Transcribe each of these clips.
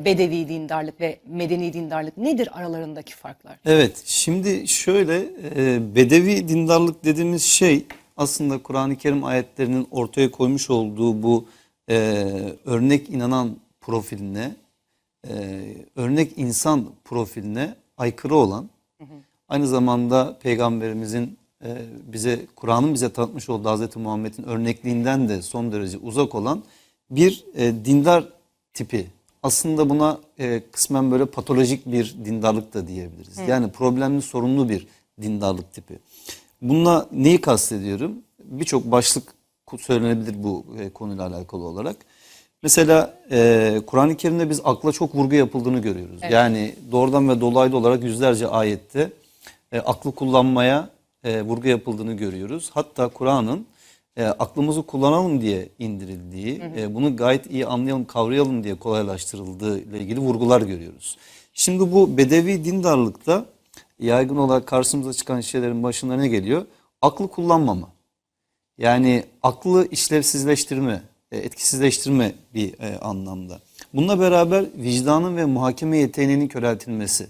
bedevi dindarlık ve medeni dindarlık nedir aralarındaki farklar? Evet, şimdi şöyle e, bedevi dindarlık dediğimiz şey aslında Kur'an-ı Kerim ayetlerinin ortaya koymuş olduğu bu e, örnek inanan profiline, e, örnek insan profiline aykırı olan, aynı zamanda Peygamberimizin e, bize Kur'an'ın bize tanıtmış olduğu Hazreti Muhammed'in örnekliğinden de son derece uzak olan bir e, dindar tipi. Aslında buna e, kısmen böyle patolojik bir dindarlık da diyebiliriz. Yani problemli sorunlu bir dindarlık tipi. Bununla neyi kastediyorum? Birçok başlık söylenebilir bu e, konuyla alakalı olarak. Mesela e, Kur'an-ı Kerim'de biz akla çok vurgu yapıldığını görüyoruz. Yani doğrudan ve dolaylı olarak yüzlerce ayette e, aklı kullanmaya e, vurgu yapıldığını görüyoruz. Hatta Kur'an'ın e, aklımızı kullanalım diye indirildiği, e, bunu gayet iyi anlayalım, kavrayalım diye kolaylaştırıldığı ile ilgili vurgular görüyoruz. Şimdi bu bedevi dindarlıkta yaygın olarak karşımıza çıkan şeylerin başında ne geliyor? Aklı kullanmama. Yani aklı işlevsizleştirme, e, etkisizleştirme bir e, anlamda. Bununla beraber vicdanın ve muhakeme yeteneğinin köreltilmesi.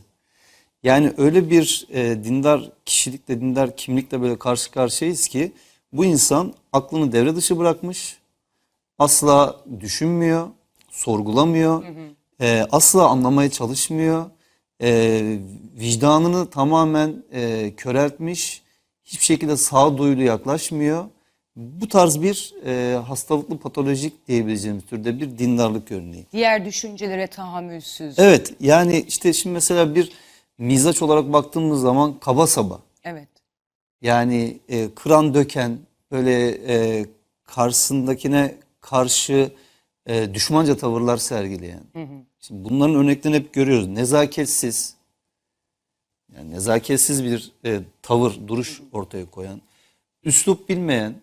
Yani öyle bir e, dindar kişilikle, dindar kimlikle böyle karşı karşıyayız ki bu insan aklını devre dışı bırakmış, asla düşünmüyor, sorgulamıyor, e, asla anlamaya çalışmıyor, e, vicdanını tamamen e, köreltmiş, hiçbir şekilde sağduyulu yaklaşmıyor. Bu tarz bir e, hastalıklı patolojik diyebileceğimiz türde bir dindarlık örneği. Diğer düşüncelere tahammülsüz. Evet yani işte şimdi mesela bir mizaç olarak baktığımız zaman kaba saba. Evet. Yani e, kıran döken böyle e, karşısındakine karşı e, düşmanca tavırlar sergileyen. Şimdi bunların örneklerini hep görüyoruz. Nezaketsiz, yani nezaketsiz bir e, tavır, duruş ortaya koyan, üslup bilmeyen,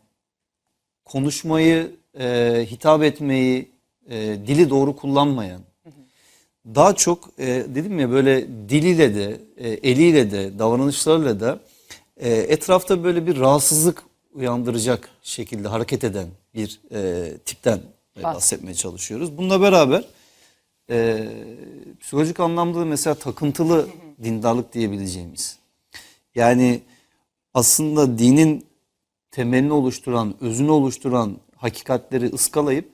konuşmayı, e, hitap etmeyi, e, dili doğru kullanmayan, daha çok e, dedim ya böyle diliyle de, e, eliyle de, davranışlarıyla da e, etrafta böyle bir rahatsızlık uyandıracak şekilde hareket eden bir e, tipten e, bahsetmeye çalışıyoruz. Bununla beraber e, psikolojik anlamda da mesela takıntılı dindarlık diyebileceğimiz. Yani aslında dinin temelini oluşturan, özünü oluşturan hakikatleri ıskalayıp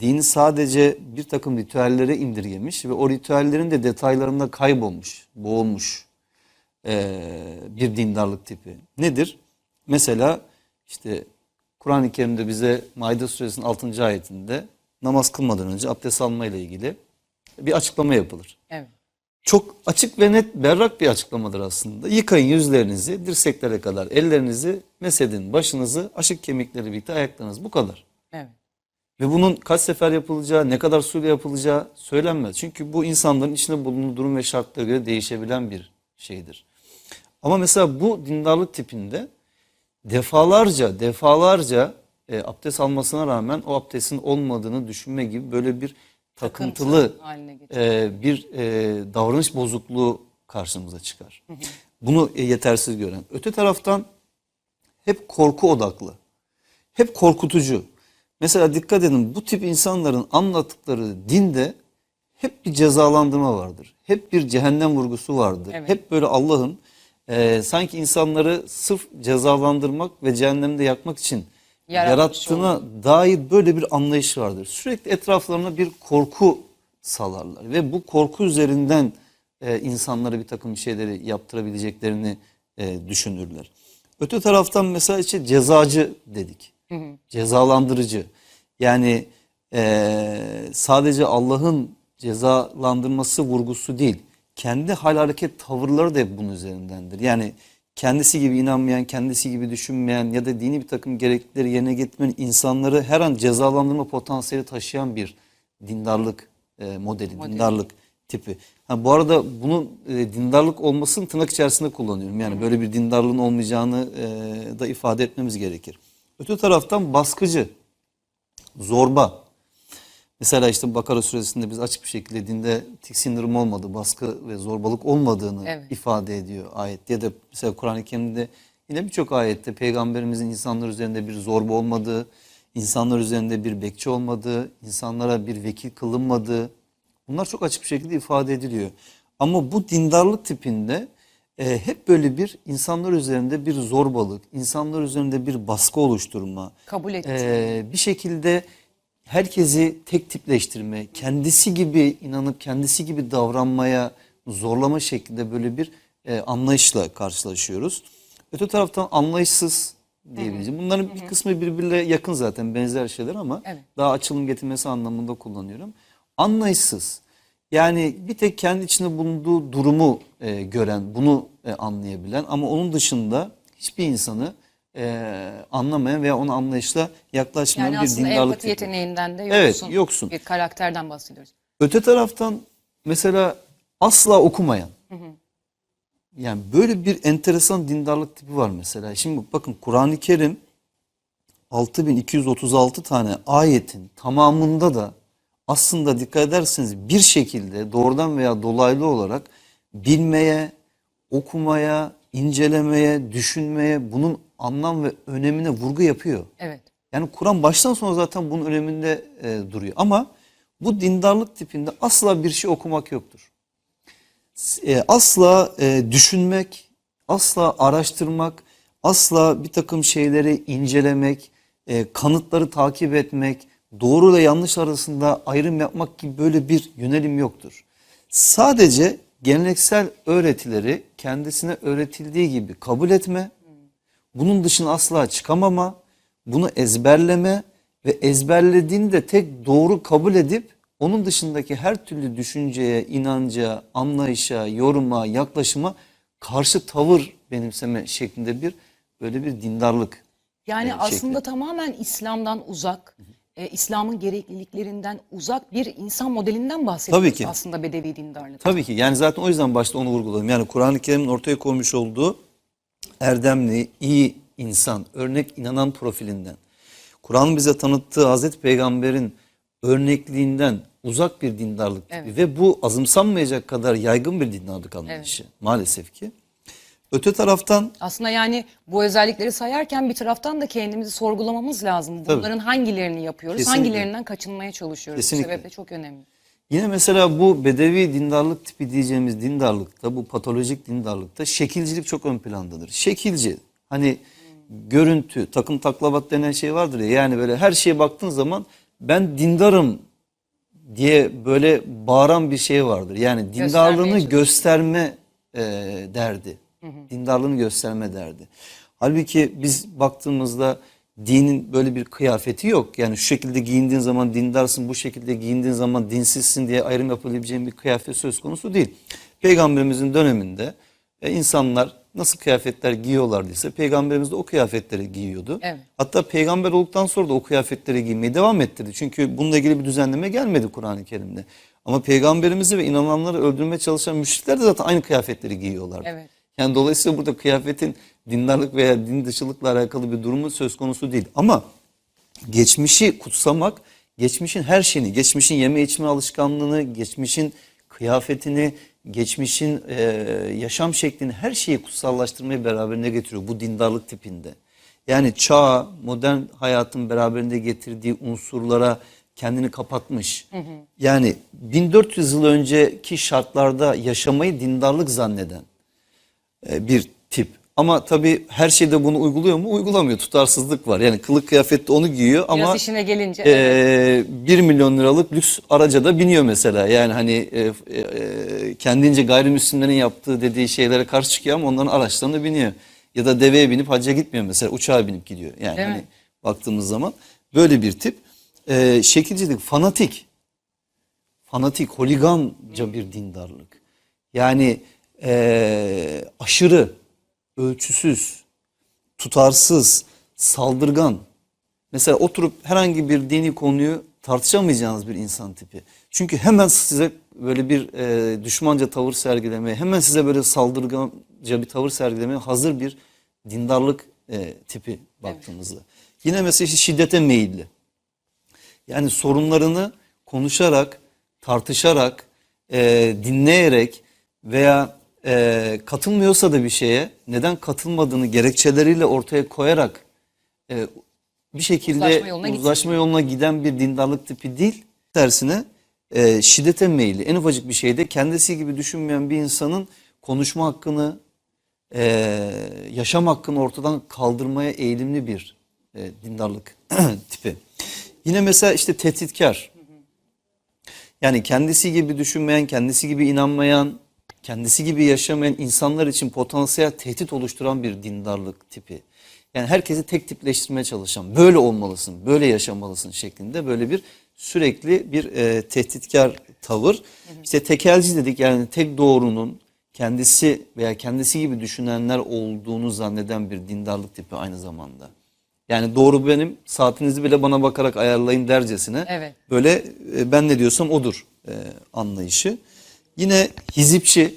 dini sadece bir takım ritüellere indirgemiş ve o ritüellerin de detaylarında kaybolmuş, boğulmuş eee, bir dindarlık tipi. Nedir? Mesela işte Kur'an-ı Kerim'de bize Maide suresinin 6. ayetinde namaz kılmadan önce abdest alma ile ilgili bir açıklama yapılır. Evet. Çok açık ve net, berrak bir açıklamadır aslında. Yıkayın yüzlerinizi, dirseklere kadar ellerinizi, mesedin başınızı, aşık kemikleri birlikte ayaklarınız. Bu kadar. Evet. Ve bunun kaç sefer yapılacağı, ne kadar suyla yapılacağı söylenmez. Çünkü bu insanların içinde bulunduğu durum ve şartlara göre değişebilen bir şeydir. Ama mesela bu dindarlık tipinde defalarca, defalarca e, abdest almasına rağmen o abdestin olmadığını düşünme gibi böyle bir takıntılı Takıntı e, bir e, davranış bozukluğu karşımıza çıkar. Bunu e, yetersiz gören. Öte taraftan hep korku odaklı. Hep korkutucu. Mesela dikkat edin bu tip insanların anlattıkları dinde hep bir cezalandırma vardır. Hep bir cehennem vurgusu vardır. Evet. Hep böyle Allah'ın e, sanki insanları sırf cezalandırmak ve cehennemde yakmak için Yaratmış yarattığına dair böyle bir anlayış vardır. Sürekli etraflarına bir korku salarlar ve bu korku üzerinden e, insanlara bir takım şeyleri yaptırabileceklerini e, düşünürler. Öte taraftan mesela işte cezacı dedik. Cezalandırıcı. Yani e, sadece Allah'ın cezalandırması vurgusu değil. Kendi hal hareket tavırları da hep bunun üzerindendir. Yani kendisi gibi inanmayan, kendisi gibi düşünmeyen ya da dini bir takım gereklilikleri yerine getirmeyen insanları her an cezalandırma potansiyeli taşıyan bir dindarlık e, modeli, dindarlık tipi. Ha, bu arada bunun e, dindarlık olmasını tırnak içerisinde kullanıyorum. Yani böyle bir dindarlığın olmayacağını e, da ifade etmemiz gerekir. Öte taraftan baskıcı, zorba. Mesela işte Bakara suresinde biz açık bir şekilde dinde tiksindirim olmadı, baskı ve zorbalık olmadığını Evet. ifade ediyor ayet. Ya da mesela Kur'an-ı Kerim'de yine birçok ayette peygamberimizin insanlar üzerinde bir zorba olmadığı, insanlar üzerinde bir bekçi olmadığı, insanlara bir vekil kılınmadığı, Bunlar çok açık bir şekilde ifade ediliyor. Ama bu dindarlık tipinde e, hep böyle bir insanlar üzerinde bir zorbalık, insanlar üzerinde bir baskı oluşturma, Kabul etme. e, bir şekilde herkesi tek tipleştirme, kendisi gibi inanıp kendisi gibi davranmaya zorlama şeklinde böyle bir e, anlayışla karşılaşıyoruz. Öte taraftan anlayışsız diyebileceğim. Bunların bir kısmı birbirine yakın zaten benzer şeyler ama Evet. daha açılım getirmesi anlamında kullanıyorum. Anlayışsız. Yani bir tek kendi içinde bulunduğu durumu e, gören, bunu e, anlayabilen ama onun dışında hiçbir insanı e, anlamayan veya ona anlayışla yaklaşmayan yani bir aslında dindarlık empati tipi. yeteneğinden de Evet, yoksun. yoksun. Bir karakterden bahsediyoruz. Öte taraftan mesela asla okumayan. Yani böyle bir enteresan dindarlık tipi var mesela. Şimdi bakın Kur'an-ı Kerim 6236 tane ayetin tamamında da aslında dikkat ederseniz bir şekilde doğrudan veya dolaylı olarak bilmeye, okumaya, incelemeye, düşünmeye, bunun anlam ve önemine vurgu yapıyor. Evet. Yani Kur'an baştan sona zaten bunun öneminde e, duruyor. Ama bu dindarlık tipinde asla bir şey okumak yoktur. E, asla e, düşünmek, asla araştırmak, asla bir takım şeyleri incelemek, e, kanıtları takip etmek, doğru ile yanlış arasında ayrım yapmak gibi böyle bir yönelim yoktur. Sadece geleneksel öğretileri kendisine öğretildiği gibi kabul etme, bunun dışına asla çıkamama, bunu ezberleme ve ezberlediğini de tek doğru kabul edip onun dışındaki her türlü düşünceye, inanca, anlayışa, yoruma, yaklaşıma karşı tavır benimseme şeklinde bir böyle bir dindarlık. Yani e, aslında şekli. tamamen İslam'dan uzak, e, İslam'ın gerekliliklerinden uzak bir insan modelinden bahsediyoruz Tabii ki. aslında Bedevi dindarlık. Tabii ki yani zaten o yüzden başta onu vurguladım. Yani Kur'an-ı Kerim'in ortaya koymuş olduğu erdemli, iyi insan, örnek inanan profilinden, Kur'an'ın bize tanıttığı Hazreti Peygamber'in örnekliğinden uzak bir dindarlık tipi Evet. ve bu azımsanmayacak kadar yaygın bir dindarlık anlayışı maalesef ki. Öte taraftan Aslında yani bu özellikleri sayarken bir taraftan da kendimizi sorgulamamız lazım. Tabii. Bunların hangilerini yapıyoruz, Kesinlikle. hangilerinden kaçınmaya çalışıyoruz. Kesinlikle. Bu sebeple çok önemli. Yine mesela bu bedevi dindarlık tipi diyeceğimiz dindarlıkta, bu patolojik dindarlıkta şekilcilik çok ön plandadır. Şekilci, hani görüntü, takım taklavat denen şey vardır ya, yani böyle her şeye baktığın zaman ben dindarım diye böyle bağıran bir şey vardır. Yani dindarlığını gösterme e, derdi. Dindarlığını gösterme derdi. Halbuki biz baktığımızda dinin böyle bir kıyafeti yok. Yani şu şekilde giyindiğin zaman dindarsın, bu şekilde giyindiğin zaman dinsizsin diye ayrım yapılabileceğin bir kıyafet söz konusu değil. Peygamberimizin döneminde e, insanlar nasıl kıyafetler giyiyorlardıysa peygamberimiz de o kıyafetleri giyiyordu. Evet. Hatta peygamber olduktan sonra da o kıyafetleri giymeye devam ettirdi. Çünkü bununla ilgili bir düzenleme gelmedi Kur'an-ı Kerim'de. Ama peygamberimizi ve inananları öldürmeye çalışan müşrikler de zaten aynı kıyafetleri giyiyorlardı. Evet. Yani dolayısıyla burada kıyafetin dindarlık veya din dışılıkla alakalı bir durumu söz konusu değil. Ama geçmişi kutsamak, geçmişin her şeyini, geçmişin yeme içme alışkanlığını, geçmişin kıyafetini, geçmişin e, yaşam şeklini her şeyi kutsallaştırmayı beraberine getiriyor bu dindarlık tipinde. Yani çağ, modern hayatın beraberinde getirdiği unsurlara kendini kapatmış. Yani 1400 yıl önceki şartlarda yaşamayı dindarlık zanneden e, bir tip. Ama tabii her şeyde bunu uyguluyor mu? Uygulamıyor. Tutarsızlık var. Yani kılık kıyafette onu giyiyor Biraz ama işine gelince e, 1 milyon liralık lüks araca da biniyor mesela. Yani hani e, e, e, kendince gayrimüslimlerin yaptığı dediği şeylere karşı çıkıyor ama onların araçlarına biniyor. Ya da deveye binip hacca gitmiyor mesela. Uçağa binip gidiyor. Yani Değil hani mi? baktığımız zaman böyle bir tip. E, şekilcilik, fanatik fanatik, holiganca bir dindarlık. Yani eee, aşırı, ölçüsüz, tutarsız, saldırgan. Mesela oturup herhangi bir dini konuyu tartışamayacağınız bir insan tipi. Çünkü hemen size böyle bir eee, düşmanca tavır sergilemeye, hemen size böyle saldırganca bir tavır sergilemeye hazır bir dindarlık eee, tipi baktığımızda. Yine mesela şiddete meyilli. Yani sorunlarını konuşarak, tartışarak, e, dinleyerek veya e, katılmıyorsa da bir şeye neden katılmadığını gerekçeleriyle ortaya koyarak e, bir şekilde Uzlaşma yoluna uzlaşma yoluna giden bir dindarlık tipi değil. Tersine e, şiddete meyilli. En ufacık bir şeyde kendisi gibi düşünmeyen bir insanın konuşma hakkını, e, yaşam hakkını ortadan kaldırmaya eğilimli bir e, dindarlık tipi. Yine mesela işte tehditkar. Yani kendisi gibi düşünmeyen, kendisi gibi inanmayan, kendisi gibi yaşamayan insanlar için potansiyel tehdit oluşturan bir dindarlık tipi. Yani herkesi tek tipleştirmeye çalışan, böyle olmalısın, böyle yaşamalısın şeklinde böyle bir sürekli bir e, tehditkar tavır. İşte tekelci dedik yani tek doğrunun kendisi veya kendisi gibi düşünenler olduğunu zanneden bir dindarlık tipi aynı zamanda. Yani doğru benim, saatinizi bile bana bakarak ayarlayın dercesine. Evet. Böyle e, ben ne diyorsam odur e, anlayışı. Yine hizipçi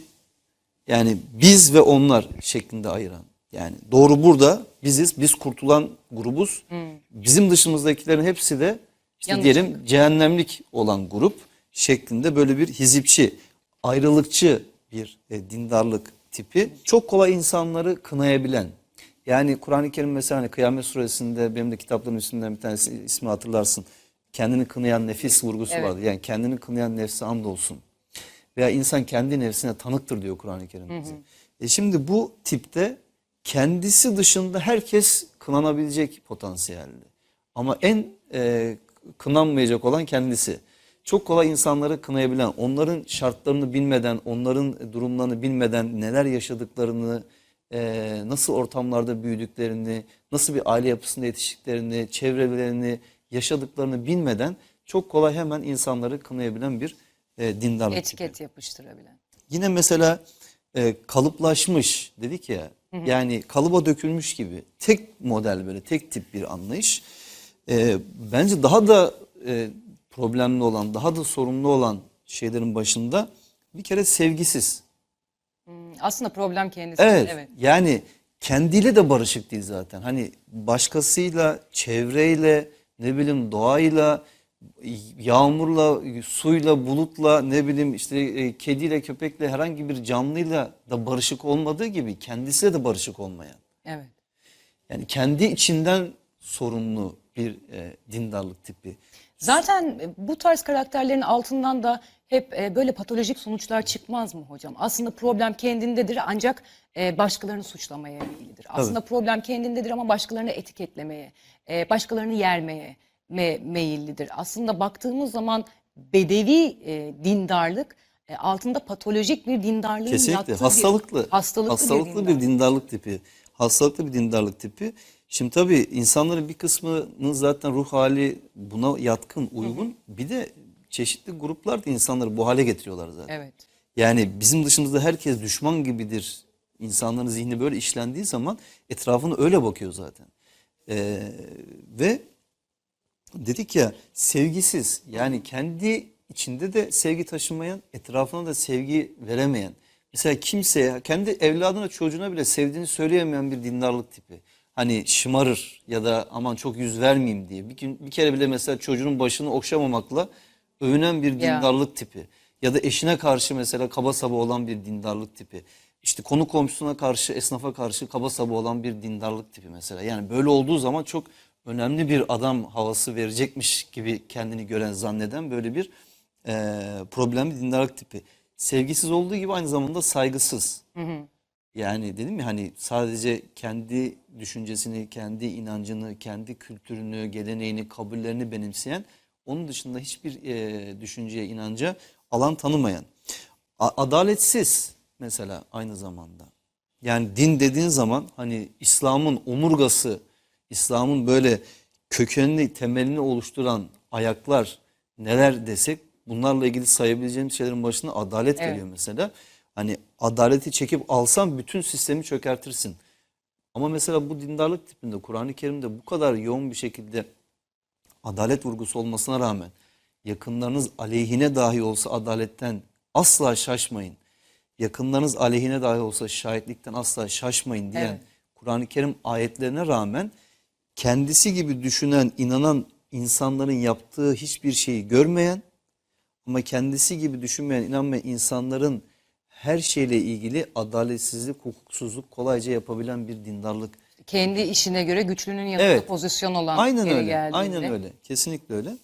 yani biz ve onlar şeklinde ayıran. Yani doğru burada biziz, biz kurtulan grubuz. Bizim dışımızdakilerin hepsi de işte Yanlış. diyelim cehennemlik olan grup şeklinde böyle bir hizipçi, ayrılıkçı bir e, dindarlık tipi. Çok kolay insanları kınayabilen. Yani Kur'an-ı Kerim mesela hani Kıyamet Suresinde benim de kitapların üstünden bir tanesi ismi hatırlarsın. Kendini kınayan nefis vurgusu Evet. vardı. Yani kendini kınayan nefse andolsun. Veya insan kendi nefsine tanıktır diyor Kur'an-ı Kerim bize. E şimdi bu tipte kendisi dışında herkes kınanabilecek potansiyelli. Ama en e, kınanmayacak olan kendisi. Çok kolay insanları kınayabilen, onların şartlarını bilmeden, onların durumlarını bilmeden neler yaşadıklarını, e, nasıl ortamlarda büyüdüklerini, nasıl bir aile yapısında yetiştiklerini, çevrelerini, yaşadıklarını bilmeden çok kolay hemen insanları kınayabilen bir e, dindarlık. Etiket yapıştırabilen. Yine mesela e, kalıplaşmış dedik ya yani kalıba dökülmüş gibi tek model böyle tek tip bir anlayış. E, bence daha da e, problemli olan daha da sorunlu olan şeylerin başında bir kere sevgisiz. Aslında problem kendisi. Evet, evet. yani kendiyle de barışık değil zaten. Hani başkasıyla, çevreyle, ne bileyim doğayla, yağmurla, suyla, bulutla, ne bileyim işte e, kediyle, köpekle herhangi bir canlıyla da barışık olmadığı gibi kendisiyle de barışık olmayan. Evet. Yani kendi içinden sorumlu bir e, dindarlık tipi. Zaten e, bu tarz karakterlerin altından da hep e, böyle patolojik sonuçlar çıkmaz mı hocam? Aslında problem kendindedir ancak e, başkalarını suçlamaya meyillidir. Aslında problem kendindedir ama başkalarını etiketlemeye, e, başkalarını yermeye me- meyillidir. Aslında baktığımız zaman bedevi e, dindarlık e, altında patolojik bir dindarlığın Kesinlikle yattığı bir- hastalıklı. hastalıklı, bir, dindarlık tipi. Hastalıklı bir dindarlık tipi. Şimdi tabii insanların bir kısmının zaten ruh hali buna yatkın, uygun. Bir de çeşitli gruplar da insanları bu hale getiriyorlar zaten. Evet. Yani bizim dışımızda herkes düşman gibidir. İnsanların zihni böyle işlendiği zaman etrafına öyle bakıyor zaten. Ee, ve dedik ya sevgisiz yani kendi içinde de sevgi taşımayan, etrafına da sevgi veremeyen. Mesela kimseye, kendi evladına, çocuğuna bile sevdiğini söyleyemeyen bir dindarlık tipi. Hani şımarır ya da aman çok yüz vermeyeyim diye. Bir, gün, bir kere bile mesela çocuğun başını okşamamakla övünen bir Ya. dindarlık tipi. Ya da eşine karşı mesela kaba saba olan bir dindarlık tipi. İşte konu komşusuna karşı, esnafa karşı kaba saba olan bir dindarlık tipi mesela. Yani böyle olduğu zaman çok önemli bir adam havası verecekmiş gibi kendini gören, zanneden böyle bir e, problemli dindarlık tipi. Sevgisiz olduğu gibi aynı zamanda saygısız. Yani dedim ya hani sadece kendi düşüncesini, kendi inancını, kendi kültürünü, geleneğini, kabullerini benimseyen, onun dışında hiçbir e, düşünceye, inanca alan tanımayan. A- adaletsiz mesela aynı zamanda. Yani din dediğin zaman hani İslam'ın omurgası, İslam'ın böyle kökenini, temelini oluşturan ayaklar neler desek bunlarla ilgili sayabileceğimiz şeylerin başına adalet Evet. geliyor mesela. Hani adaleti çekip alsan bütün sistemi çökertirsin. Ama mesela bu dindarlık tipinde Kur'an-ı Kerim'de bu kadar yoğun bir şekilde adalet vurgusu olmasına rağmen yakınlarınız aleyhine dahi olsa adaletten asla şaşmayın. Yakınlarınız aleyhine dahi olsa şahitlikten asla şaşmayın diyen Evet. Kur'an-ı Kerim ayetlerine rağmen kendisi gibi düşünen, inanan insanların yaptığı hiçbir şeyi görmeyen ama kendisi gibi düşünmeyen, inanmayan insanların her şeyle ilgili adaletsizlik, hukuksuzluk kolayca yapabilen bir dindarlık. Kendi işine göre güçlünün yanında Evet. pozisyon olan Aynen öyle. geldiğinde. Aynen öyle. Kesinlikle öyle.